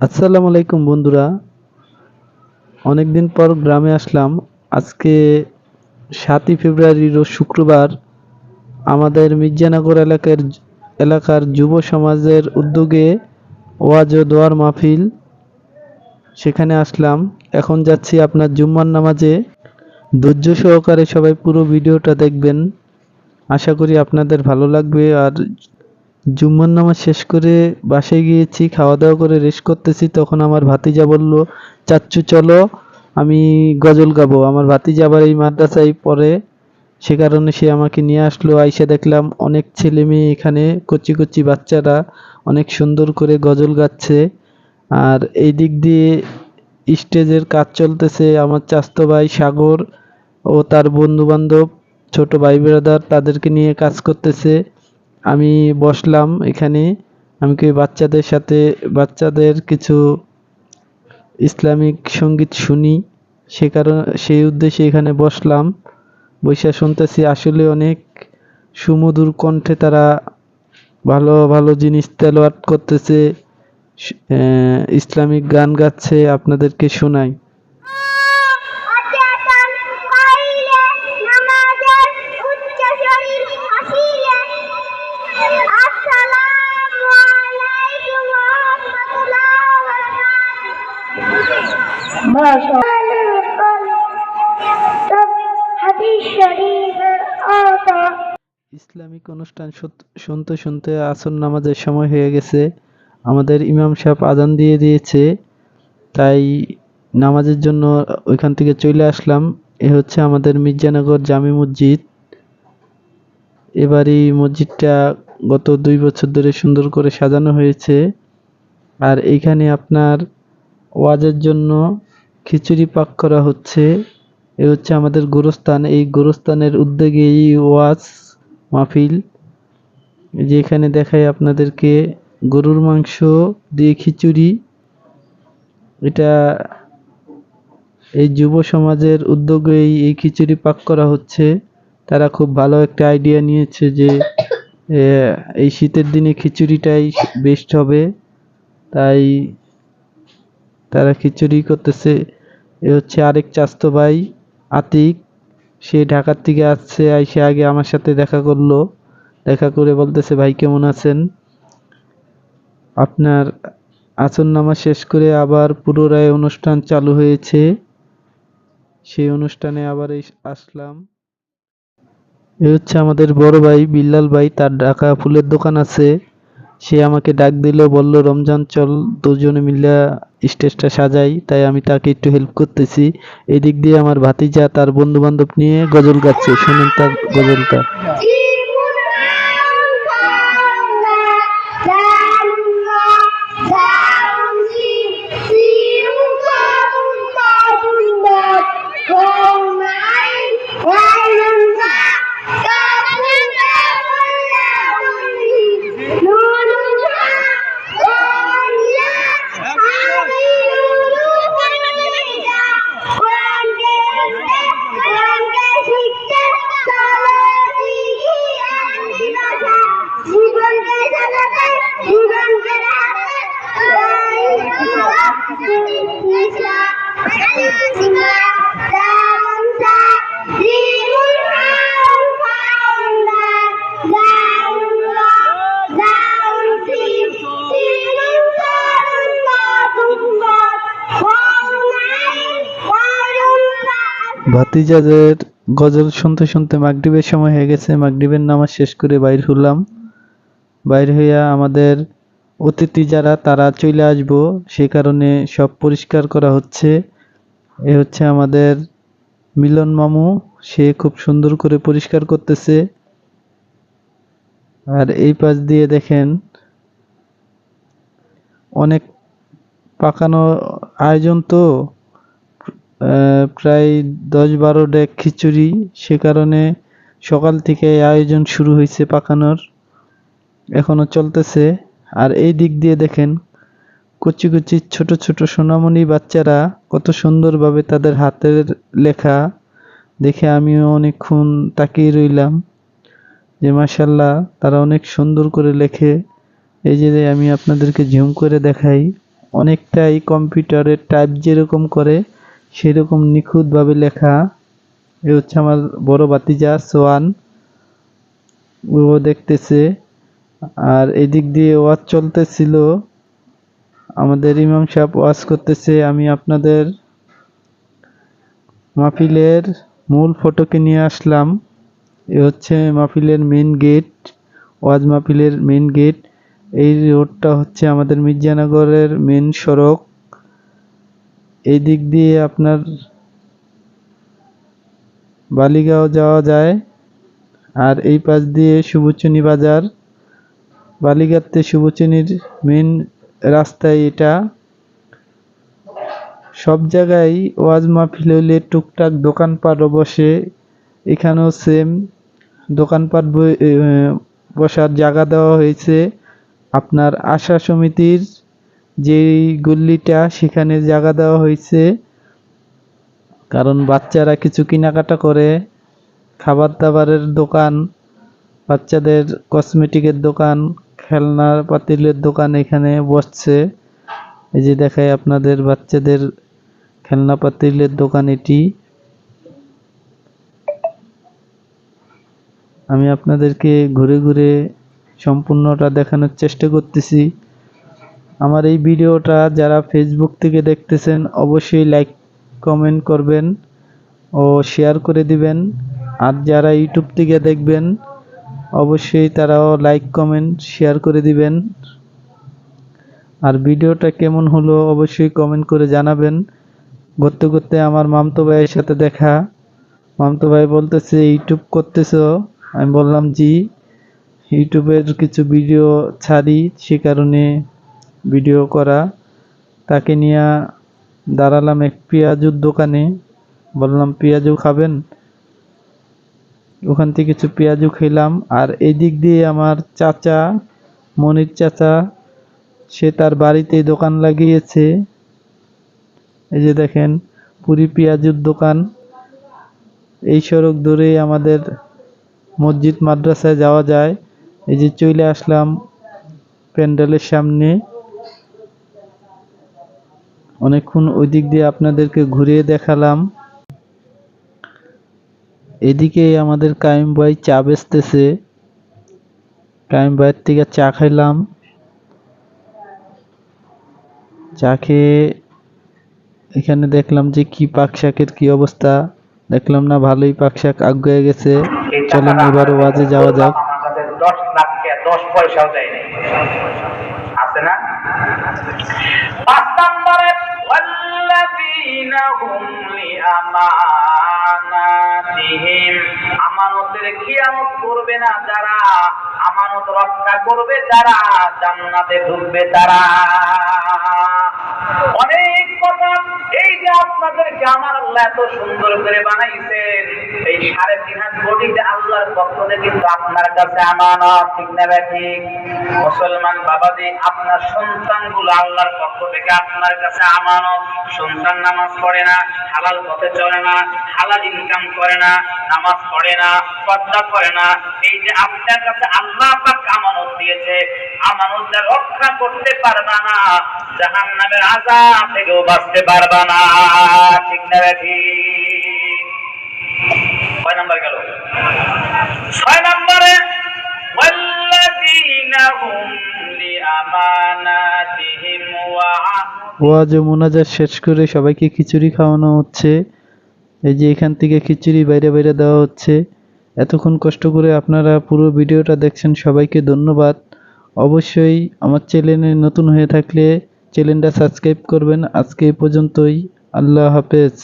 আসসালামু আলাইকুম বন্ধুরা। অনেকদিন পর গ্রামে আসলাম। আজকে সাতই ফেব্রুয়ারি রোজ শুক্রবার আমাদের মির্জানগর এলাকার এলাকার যুব সমাজের উদ্যোগে ওয়াজ ও দোয়ার মাহফিল। সেখানে আসলাম। এখন যাচ্ছি আপনার জুম্মার নামাজে। ধৈর্য সহকারে সবাই পুরো ভিডিওটা দেখবেন। আশা করি আপনাদের ভালো লাগবে। আর জুম্মার নামাজ শেষ করে বাসায় গিয়েছি খাওয়া দাওয়া করে রেস্ট করতেছি। তখন আমার ভাতিজা বলল, চাচ্চু, চলো, আমি গজল গাবো। আমার ভাতিজা আবার এই মাদ্রাসায় পড়ে। সে কারণে সে আমাকে নিয়ে আসলো। আইসা দেখলাম অনেক ছেলে মেয়ে এখানে, কচি কচি বাচ্চারা অনেক সুন্দর করে গজল গাচ্ছে। আর এই দিক দিয়ে স্টেজের কাজ চলতেছে। আমার চাস্তো ভাই সাগর ও তার বন্ধু বান্ধব ছোট ভাই ব্রাদার তাদেরকে নিয়ে কাজ করতেছে। আমি বসলাম এখানে। আমি কি বাচ্চাদের সাথে, বাচ্চাদের কিছু ইসলামিক সংগীত শুনি? সে কারণে, সেই উদ্দেশ্যে এখানে বসলাম। বৈশা শুনতেছি, আসলে অনেক সুমধুর কণ্ঠে তারা ভালো ভালো জিনিস তেলাওয়াত করতেছে। ইসলামিক গান গাচ্ছে, আপনাদেরকে শোনাই। ইসলামিক অনুষ্ঠান শুনতে শুনতে আসর নামাজের সময় হয়ে গেছে। আমাদের ইমাম সাহেব আজান দিয়ে দিয়েছে। তাই নামাজের জন্য ওইখান থেকে চলে আসলাম। এ হচ্ছে আমাদের মির্জানগর জামি মসজিদ। এবারই মসজিদটা গত দুই বছর ধরে সুন্দর করে সাজানো হয়েছে। আর এখানে আপনার ওয়াজের জন্য খিচুড়ি পাক করা হচ্ছে। এ হচ্ছে আমাদের গোরস্থান। এই গোরস্থানের উদ্যোগে এই ওয়াজ মাহফিল। যে এখানে আপনাদেরকে গরুর মাংস দিয়ে খিচুড়ি। এটা এই যুব সমাজের উদ্যোগে এই- এই খিচুড়ি পাক করা হচ্ছে। তারা খুব ভালো একটা আইডিয়া নিয়েছে যে এই শীতের দিনে খিচুড়িটাই বেস্ট হবে। তাই তারা খিচুড়ি করতেছে। এ হচ্ছে আরেক চাস্তো ভাই, আতিক। সে ঢাকার থেকে আসছে, আইসে আগে আমার সাথে দেখা করল। দেখা করে বলতেছে, ভাই, কেমন আছেন? আপনার আসর নামা শেষ করে আবার পুনরায় অনুষ্ঠান চালু হয়েছে। সেই অনুষ্ঠানে আবার আসলাম। এ হচ্ছে আমাদের বড় ভাই, বিল্লাল ভাই, তার ঢাকা ফুলের দোকান আছে। সে আমাকে ডাক দিল, বলল, রমজান, চল দুজনে মিলে স্টেজটা সাজাই। তাই আমি তাকে একটু হেল্প করতেছি। এদিক দিয়ে আমার ভাতিজা তার বন্ধু বান্ধব নিয়ে গজল গাচ্ছে। শুনুন তার গজলটা। ভাতিজাদের গজল শুনতে শুনতে মাগরিবের সময় হয়ে গেছে। মাগরিবের নামাজ শেষ করে বাইর হলাম। বাইর হইয়া আমাদের অতিথি যারা, তারা চলে আসব। সে কারণে সব পরিষ্কার করা হচ্ছে। এ হচ্ছে আমাদের মিলন মামু। সে খুব সুন্দর করে পরিষ্কার করতেছে। আর এই পাশ দিয়ে দেখেন, অনেক পাকানো আয়োজন তো। প্রায় দশ বারো ডেক খিচুড়ি, সে কারণে সকাল থেকে আয়োজন শুরু হয়েছে পাকানোর। এখনও চলতেছে। আর এই দিক দিয়ে দেখেন, কচি কচি ছোট ছোট সোনামণি বাচ্চারা কত সুন্দরভাবে তাদের হাতের লেখা দেখে আমিও অনেকক্ষণ তাকিয়ে রইলাম যে মাশাল্লাহ তারা অনেক সুন্দর করে লেখে। এই যে আমি আপনাদেরকে ঝুম করে দেখাই, অনেকটাই কম্পিউটারের টাইপ যেরকম করে সেরকম নিখুঁতভাবে লেখা এ হচ্ছে আমার বড় ভাতিজা সোয়ান। ও দেখতেছে। আর এদিক দিয়ে ওয়াজ চলতেছিল। আমাদের ইমাম সাহেব ওয়াজ করতেছে, আমি আপনাদের মাহফিলের মূল ফটোকে নিয়ে আসলাম। এ হচ্ছে মাহফিলের মেন গেট ওয়াজ মাহফিলের মেন গেট এই রোডটা হচ্ছে আমাদের মির্জানগরের মেন সড়ক। এই দিক দিয়ে আপনার বালিগাঁও যাওয়া যায়। আর এই পাশ দিয়ে শুভচুনি বাজার। বালিগাঁতে শুভচুনির মেন রাস্তায় এটা। সব জায়গায় ওয়াজ মাহফিল হইলে টুকটাক দোকানপাটও বসে এখানেও সেম দোকানপাট বসার জায়গা দেওয়া হয়েছে। আপনার আশা সমিতির যেই গল্লিটা সেখানে জায়গা দেওয়া হয়েছে, কারণ বাচ্চারা কিছু কেনাকাটা করে খাবার দাবারের দোকান, বাচ্চাদের কসমেটিকের দোকান, খেলনার পাতিলের দোকান এখানে বসছে। এই যে দেখায় আপনাদের বাচ্চাদের খেলনা পাতিলের দোকান এটি। আমি আপনাদেরকে ঘুরে ঘুরে সম্পূর্ণটা দেখানোর চেষ্টা করতেছি। আমার এই ভিডিওটা যারা ফেসবুক থেকে দেখতেছেন, অবশ্যই লাইক কমেন্ট করবেন ও শেয়ার করে দিবেন। আর যারা ইউটিউব থেকে দেখবেন, অবশ্যই তারাও লাইক কমেন্ট শেয়ার করে দিবেন। আর ভিডিওটা কেমন হলো, অবশ্যই কমেন্ট করে জানাবেন। ঘুরতে ঘুরতে আমার মামতো ভাইয়ের সাথে দেখা। মামতো ভাই বলতেছে ইউটিউব করতেছ? আমি বললাম, জি। ইউটিউবের কিছু ভিডিও ছাড়ি, সে কারণে ভিডিও করা। তাকে নিয়ে দাঁড়ালাম এক পেঁয়াজুর দোকানে। বললাম, পেঁয়াজু খাবেন? ওখান থেকে কিছু পেঁয়াজু খেলাম। আর এই দিক দিয়ে আমার চাচা, মনির চাচা, সে তার বাড়িতে দোকান লাগিয়েছে। এই যে দেখেন, পুরি পেঁয়াজুর দোকান। এই সড়ক ধরেই আমাদের মসজিদ মাদ্রাসায় যাওয়া যায়। এই যে চলে আসলাম প্যান্ডেলের সামনে। অনেকক্ষণ ওই দিক দিয়ে আপনাদেরকে ঘুরিয়ে দেখালাম। এদিকে আমাদের কাইম ভাই চা বেচতেছে। কাইম ভাইয়ের থেকে চা খাইলাম। চা খেয়ে এখানে দেখলাম যে কি পাক শাকের কি অবস্থা। দেখলাম না ভালোই পাক শাক আগুয়ে গেছে। চলেন এবার ওয়াজে যাওয়া যাক। পয়সাও না? والذين هم لأماناتهم আমানতের খিয়ানত করবে না যারা আমানত রক্ষা করবে যারা জান্নাতে ঢুকবে তারা অনেক কথা এই যে আপনাদেরকে আমার আল্লাহ এত সুন্দর করে বানাইছেন। এই সাড়ে তিন হাত কোটিটা আল্লাহর পক্ষ থেকে কিন্তু আপনার কাছে আমানত, ঠিক না ঠিক? মুসলমান বাবাজি, আপনার সন্তানগুলো আল্লাহর পক্ষ থেকে আপনার কাছে আমানত। সন্তান নামাজ পড়ে না, হালাল পথে চলে না, হালাল ইনকাম করে না, নামাজ পড়ে না, পর্দা করে না। এই যে আপনার কাছে আল্লাহ পাক আমানত দিয়েছে, আমানতটা রক্ষা করতে পারবা না জাহান নামের আজাব থেকেও বাঁচতে পারবা না। ওয়াজ শেষ করে সবাইকে খিচুড়ি খাওয়ানো হচ্ছে। এই যে এখান থেকে খিচুড়ি বাইরে বাইরে দেওয়া হচ্ছে। এতক্ষণ কষ্ট করে আপনারা পুরো ভিডিওটা দেখছেন, সবাইকে ধন্যবাদ। অবশ্যই আমার চ্যানেলে নতুন হয়ে থাকলে চ্যানেলটা সাবস্ক্রাইব করবেন। আজকে এই পর্যন্তই। আল্লাহ হাফেজ।